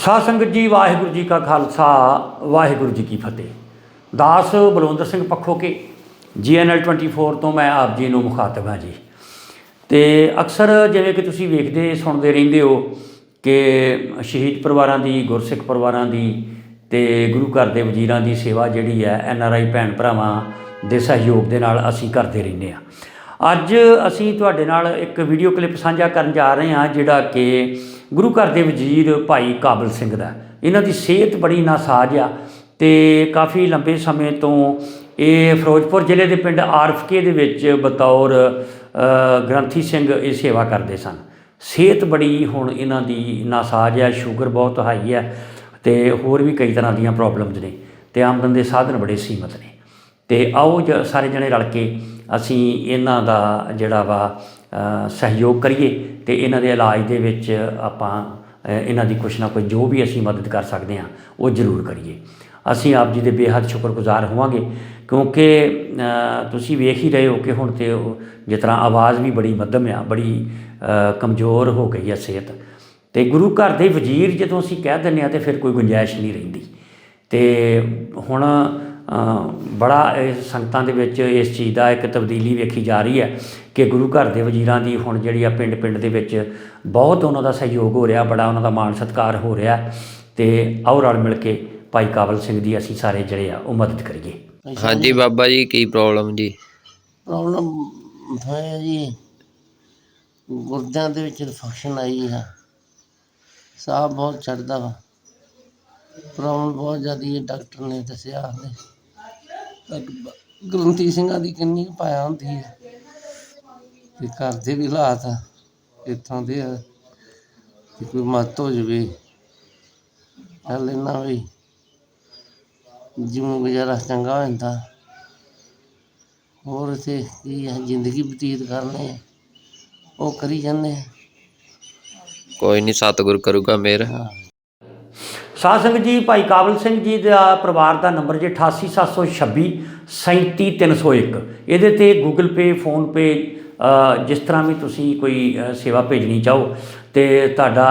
ਸਾਧ ਸੰਗਤ ਜੀ, ਵਾਹਿਗੁਰੂ ਜੀ ਕਾ ਖਾਲਸਾ, ਵਾਹਿਗੁਰੂ ਜੀ ਕੀ ਫਤਿਹ। ਦਾਸ ਬਲਵੰਦਰ ਸਿੰਘ ਪੱਖੋ ਕੇ ਜੀਐਨਐਲ 24 ਤੋਂ ਮੈਂ ਆਪ ਜੀ ਨੂੰ ਮੁਖਾਤਬ ਹਾਂ ਜੀ। ਤੇ ਅਕਸਰ ਜਿਵੇਂ ਕਿ ਤੁਸੀਂ ਵੇਖਦੇ, ਸੁਣਦੇ ਰਹਿੰਦੇ ਹੋ ਕਿ ਸ਼ਹੀਦ ਪਰਿਵਾਰਾਂ ਦੀ, ਗੁਰਸਿੱਖ ਪਰਿਵਾਰਾਂ ਦੀ ਤੇ ਗੁਰੂ ਘਰ ਦੇ ਵਜ਼ੀਰਾਂ ਦੀ ਸੇਵਾ ਜਿਹੜੀ ਹੈ ਐਨਆਰਆਈ ਭੈਣ ਭਰਾਵਾਂ ਦੇ ਸਹਿਯੋਗ ਦੇ ਨਾਲ ਅਸੀਂ ਕਰਦੇ ਰਹਿੰਦੇ ਹਾਂ। ਅੱਜ ਅਸੀਂ ਤੁਹਾਡੇ ਨਾਲ ਇੱਕ ਵੀਡੀਓ ਕਲਿੱਪ ਸਾਂਝਾ ਕਰਨ ਜਾ ਰਹੇ ਹਾਂ, ਜਿਹੜਾ ਕਿ ਗੁਰੂ ਘਰ ਦੇ ਵਜ਼ੀਰ ਭਾਈ ਕਾਬਲ ਸਿੰਘ ਦਾ। ਇਹਨਾਂ ਦੀ ਸਿਹਤ ਬੜੀ ਨਾਸਾਜ਼ ਆ ਤੇ ਕਾਫੀ ਲੰਬੇ ਸਮੇਂ ਤੋਂ ਇਹ ਫਿਰੋਜ਼ਪੁਰ ਜ਼ਿਲ੍ਹੇ ਦੇ ਪਿੰਡ ਆਰਫਕੇ ਦੇ ਵਿੱਚ ਬਤੌਰ ਗ੍ਰੰਥੀ ਸਿੰਘ ਇਹ ਸੇਵਾ ਕਰਦੇ ਸਨ। ਸਿਹਤ ਬੜੀ ਹੁਣ ਇਹਨਾਂ ਦੀ ਨਾਸਾਜ਼ ਆ, ਸ਼ੂਗਰ ਬਹੁਤ ਹਾਈ ਹੈ ਤੇ ਹੋਰ ਵੀ ਕਈ ਤਰ੍ਹਾਂ ਦੀਆਂ ਪ੍ਰੋਬਲਮਸ ਨੇ ਤੇ ਆਮਦਨ ਦੇ ਸਾਧਨ ਬੜੇ ਸੀਮਤ ਨੇ। ਤੇ ਆਓ ਜ- ਸਾਰੇ ਜਣੇ ਰਲ ਕੇ ਅਸੀਂ ਇਹਨਾਂ ਦਾ ਜਿਹੜਾ ਵਾ ਸਹਿਯੋਗ ਕਰੀਏ ਤੇ ਇਹਨਾਂ ਦੇ ਇਲਾਜ ਦੇ ਵਿੱਚ ਆਪਾਂ ਇਹਨਾਂ ਦੀ ਕੁਛ ਨਾ ਕੋਈ ਜੋ ਵੀ ਅਸੀਂ ਮਦਦ ਕਰ ਸਕਦੇ ਹਾਂ, ਉਹ ਜ਼ਰੂਰ ਕਰੀਏ। ਅਸੀਂ ਆਪ ਜੀ ਦੇ ਬੇਹੱਦ ਸ਼ੁਕਰਗੁਜ਼ਾਰ ਹੋਵਾਂਗੇ ਕਿਉਂਕਿ ਤੁਸੀਂ ਵੇਖ ਹੀ ਰਹੇ ਹੋ ਕਿ ਹੁਣ ਤੇ ਜਿਸ ਤਰ੍ਹਾਂ ਆਵਾਜ਼ ਵੀ ਬੜੀ ਮੱਧਮ ਆ, ਬੜੀ ਕਮਜ਼ੋਰ ਹੋ ਗਈ ਹੈ ਸਿਹਤ। ਤੇ ਗੁਰੂ ਘਰ ਦੇ ਵਜ਼ੀਰ ਜਦੋਂ ਅਸੀਂ ਕਹਿ ਦਿੰਦੇ ਆ ਤੇ ਫਿਰ ਕੋਈ ਗੁੰਜਾਇਸ਼ ਨਹੀਂ ਰਹਿੰਦੀ। ਤੇ ਹੁਣ ਬੜਾ ਇਹ ਸੰਗਤਾਂ ਦੇ ਵਿੱਚ ਇਸ ਚੀਜ਼ ਦਾ ਇੱਕ ਤਬਦੀਲੀ ਵੇਖੀ ਜਾ ਰਹੀ ਹੈ ਕਿ ਗੁਰੂ ਘਰ ਦੇ ਵਜ਼ੀਰਾਂ ਦੀ ਹੁਣ ਜਿਹੜੀ ਆ ਪਿੰਡ ਪਿੰਡ ਦੇ ਵਿੱਚ ਬਹੁਤ ਉਹਨਾਂ ਦਾ ਸਹਿਯੋਗ ਹੋ ਰਿਹਾ ਬੜਾ ਉਹਨਾਂ ਦਾ ਮਾਣ ਸਤਿਕਾਰ ਹੋ ਰਿਹਾ ਤੇ ਆਓ ਰਲ ਮਿਲ ਕੇ ਭਾਈ ਕਾਬਲ ਸਿੰਘ ਦੀ ਅਸੀਂ ਸਾਰੇ ਜਿਹੜੇ ਆ ਉਹ ਮਦਦ ਕਰੀਏ। ਹਾਂਜੀ ਬਾਬਾ ਜੀ ਕੀ ਪ੍ਰੋਬਲਮ ਜੀ? ਪ੍ਰੋਬਲਮ ਹੈ ਜੀ ਗੁਰਦਿਆਂ ਦੇ ਵਿੱਚ ਇਨਫੈਕਸ਼ਨ ਆਈ ਹੈ ਸਾਹ ਬਹੁਤ ਚੜਦਾ ਵਾ। ਪ੍ਰੋਬਲਮ ਬਹੁਤ ਜ਼ਿਆਦੀ ਹੈ ਡਾਕਟਰ ਨੇ ਦੱਸਿਆ। ਨੇ ਗ੍ਰੰਥੀ ਸਿੰਘਾਂ ਦੀ ਕਿੰਨੀ ਪਾਇਆ ਹੁੰਦੀ ਹੈ ਤੇ ਘਰ ਦੇ ਵੀ ਹਾਲਾਤ ਇੱਥੋਂ ਦੇ ਆ ਕਿ ਕੋਈ ਮੱਤ ਹੋ ਜਵੇ। ਚੱਲ ਇਹਨਾਂ ਵੀ ਜਿਵੇਂ ਗੁਜ਼ਾਰਾ ਚੰਗਾ ਹੋ ਜਾਂਦਾ। ਹੋਰ ਇੱਥੇ ਕੀ ਹੈ ਜ਼ਿੰਦਗੀ ਬਤੀਤ ਕਰਨੇ ਉਹ ਕਰੀ ਜਾਂਦੇ ਆ। ਕੋਈ ਨਹੀਂ ਸਤਿਗੁਰ ਕਰੂਗਾ ਮੇਰ। ਹਾਂ। ਸਾਧ ਸੰਗਤ ਜੀ, ਭਾਈ ਕਾਬਲ ਸਿੰਘ ਜੀ ਦਾ ਪਰਿਵਾਰ ਦਾ ਨੰਬਰ ਜੇ 88726 37301 ਇਹਦੇ ਤੇ ਗੂਗਲ ਪੇ ਫੋਨ ਪੇ ਜਿਸ ਤਰ੍ਹਾਂ ਵੀ ਤੁਸੀਂ ਕੋਈ ਸੇਵਾ ਭੇਜਣੀ ਚਾਹੋ ਤੇ ਤੁਹਾਡਾ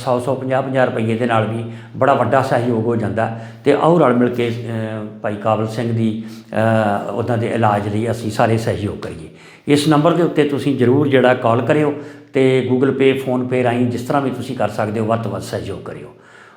100 150 50 ਰੁਪਏ ਦੇ ਨਾਲ ਵੀ ਬੜਾ ਵੱਡਾ ਸਹਿਯੋਗ ਹੋ ਜਾਂਦਾ। ਤੇ ਆਓ ਰਲ ਮਿਲ ਕੇ ਭਾਈ ਕਾਬਲ ਸਿੰਘ ਦੀ ਉਹਨਾਂ ਦੇ ਇਲਾਜ ਲਈ ਅਸੀਂ ਸਾਰੇ ਸਹਿਯੋਗ ਕਰੀਏ। ਇਸ ਨੰਬਰ ਦੇ ਉੱਤੇ ਤੁਸੀਂ ਜ਼ਰੂਰ ਜਿਹੜਾ ਕਾਲ ਕਰਿਓ ਤੇ ਗੂਗਲ ਪੇ ਫੋਨ ਪੇ ਰਾਹੀਂ ਜਿਸ ਤਰ੍ਹਾਂ ਵੀ ਤੁਸੀਂ ਕਰ ਸਕਦੇ ਹੋ, ਵੱਧ ਤੋਂ ਵੱਧ ਸਹਿਯੋਗ ਕਰਿਓ।